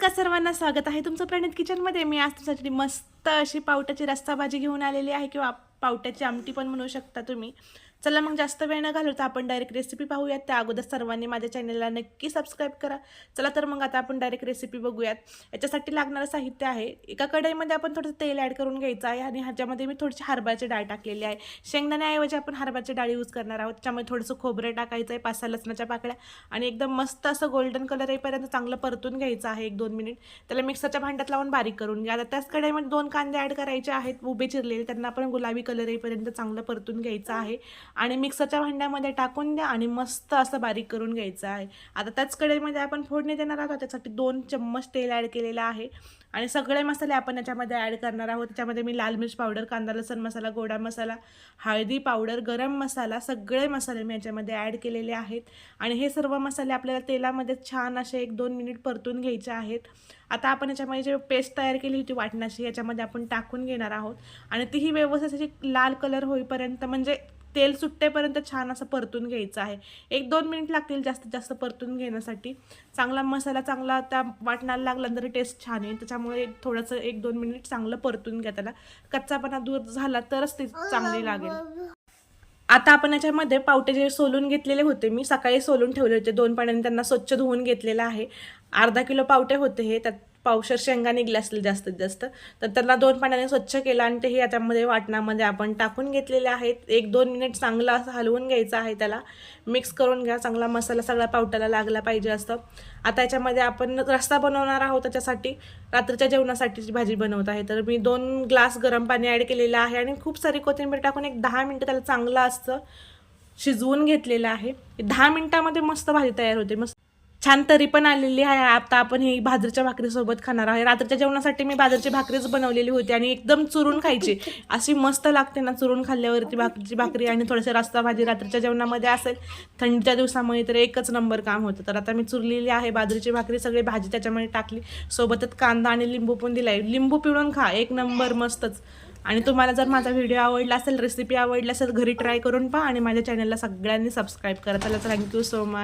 नमस्कार सर्वांना स्वागत आहे तुमचं प्रणित किचनमध्ये. मी आज तुमच्यासाठी मस्त अशी पावट्याची रस्ता भाजी घेऊन आलेली आहे किंवा पावट्याची आमटी पण म्हणू शकता तुम्ही. चला मग जास्त वेळ न घालवता आपण डायरेक्ट रेसिपी पाहूयात. त्या अगोदर सर्वांनी माझ्या चॅनलला नक्की सबस्क्राईब करा. चला तर मग आता आपण डायरेक्ट रेसिपी बघूयात. याच्यासाठी लागणारं साहित्य आहे. एका कढईमध्ये आपण थोडंसं तेल ॲड करून घ्यायचं आहे आणि ह्याच्यामध्ये मी थोडीशी हरभऱ्याची डाळ टाकलेली आहे. शेंगदाण्याऐवजी आपण हरभऱ्याची डाळ यूज करणार आहोत. त्याच्यामध्ये थोडंसं खोबरं टाकायचं आहे पाच सहा लसणाच्या पाकळ्या आणि एकदम मस्त असं गोल्डन कलर येईपर्यंत चांगलं परतून घ्यायचं आहे एक दोन मिनिट त्याला मिक्सरच्या भांड्यात लावून बारीक करून घ्या. आता त्याच कढईमध्ये दोन कांदे ॲड करायचे आहेत. उभे चिरलेले त्यांना आपण गुलाबी कलर येईपर्यंत चांगलं परतून घ्यायचं आहे. आणि मिक्सरच्या भांड्यामध्ये टाकून द्या आणि मस्त असं बारीक करून घ्यायचं आहे. आता त्याच कढईमध्ये आपण फोडणी देणार आहोत. त्यासाठी दोन चम्मच तेल ॲड केलेलं आहे. आणि सगळे मसाले आपण याच्यामध्ये ॲड करणार आहोत. त्याच्यामध्ये मी लाल मिर्च पावडर कांदा लसण मसाला गोडा मसाला हळदी पावडर गरम मसाला सगळे मसाले मी याच्यामध्ये ॲड केलेले आहेत. आणि हे सर्व मसाले आपल्याला तेलामध्ये छान असे एक दोन मिनिट परतून घ्यायचे आहेत. आता आपण याच्यामध्ये जे पेस्ट तयार केली होती वाटणाची याच्यामध्ये आपण टाकून घेणार आहोत. आणि तीही व्यवस्थित अशी लाल कलर होईपर्यंत म्हणजे तेल सुट्टेपर्यंत छान असं परतून घ्यायचं आहे. एक दोन मिनिट लागतील जास्तीत जास्त परतून घेण्यासाठी. चांगला मसाला चांगला त्या वाटणाला लागला तरी टेस्ट छान येईल. त्याच्यामुळे थोडंसं एक दोन मिनिट चांगलं परतून घ्या त्याला. कच्चापणा दूर झाला तरच ते चांगली लागेल. आता आपण याच्यामध्ये पावटे जे सोलून घेतलेले होते मी सकाळी सोलून ठेवले होते. दोन पाण्याने त्यांना स्वच्छ धुवून घेतलेलं आहे. अर्धा किलो पावटे होते हे. त्यात पावशर शेंगा निघल्या असतील जास्तीत जास्त तर त्यांना दोन पाण्याने स्वच्छ केलं आणि ते हे याच्यामध्ये वाटणामध्ये आपण टाकून घेतलेले आहेत. एक दोन मिनिट चांगलं असं हलवून घ्यायचं आहे त्याला. मिक्स करून घ्या चांगला मसाला सगळा पावट्याला लागला पाहिजे असतं आता याच्यामध्ये आपण रस्ता बनवणार आहोत त्याच्यासाठी. रात्रीच्या जेवणासाठीची भाजी बनवत आहे. तर मी दोन ग्लास गरम पाणी ॲड केलेलं आहे आणि खूप सारी कोथिंबीर टाकून एक दहा मिनटं त्याला चांगलं असतं शिजवून घेतलेलं आहे. दहा मिनटामध्ये मस्त भाजी तयार होते. मस्त छान तरी पण आलेली आहे. आता आपण ही भाजरीच्या भाकरीसोबत खाणार आहे. रात्रीच्या जेवणासाठी मी बाजरीची भाकरीच बनवलेली होती आणि एकदम चुरून खायची. अशी मस्त लागते ना चुरून खाल्ल्यावरती भाकरीची भाकरी आणि थोडंसं रस्ता भाजी रात्रीच्या जेवणामध्ये असेल थंडीच्या दिवसामध्ये तर एकच नंबर काम होतं. तर आता मी चुरलेली आहे बाजरीची भाकरी सगळी भाजी त्याच्यामध्ये टाकली. सोबतच कांदा आणि लिंबू पण दिलाय. लिंबू पिळून खा एक नंबर मस्तच. आणि तुम्हाला जर माझा व्हिडिओ आवडला असेल रेसिपी आवडली असेल घरी ट्राय करून पहा आणि माझ्या चॅनलला सगळ्यांनी सबस्क्राईब करा. त्याला थँक्यू सो मच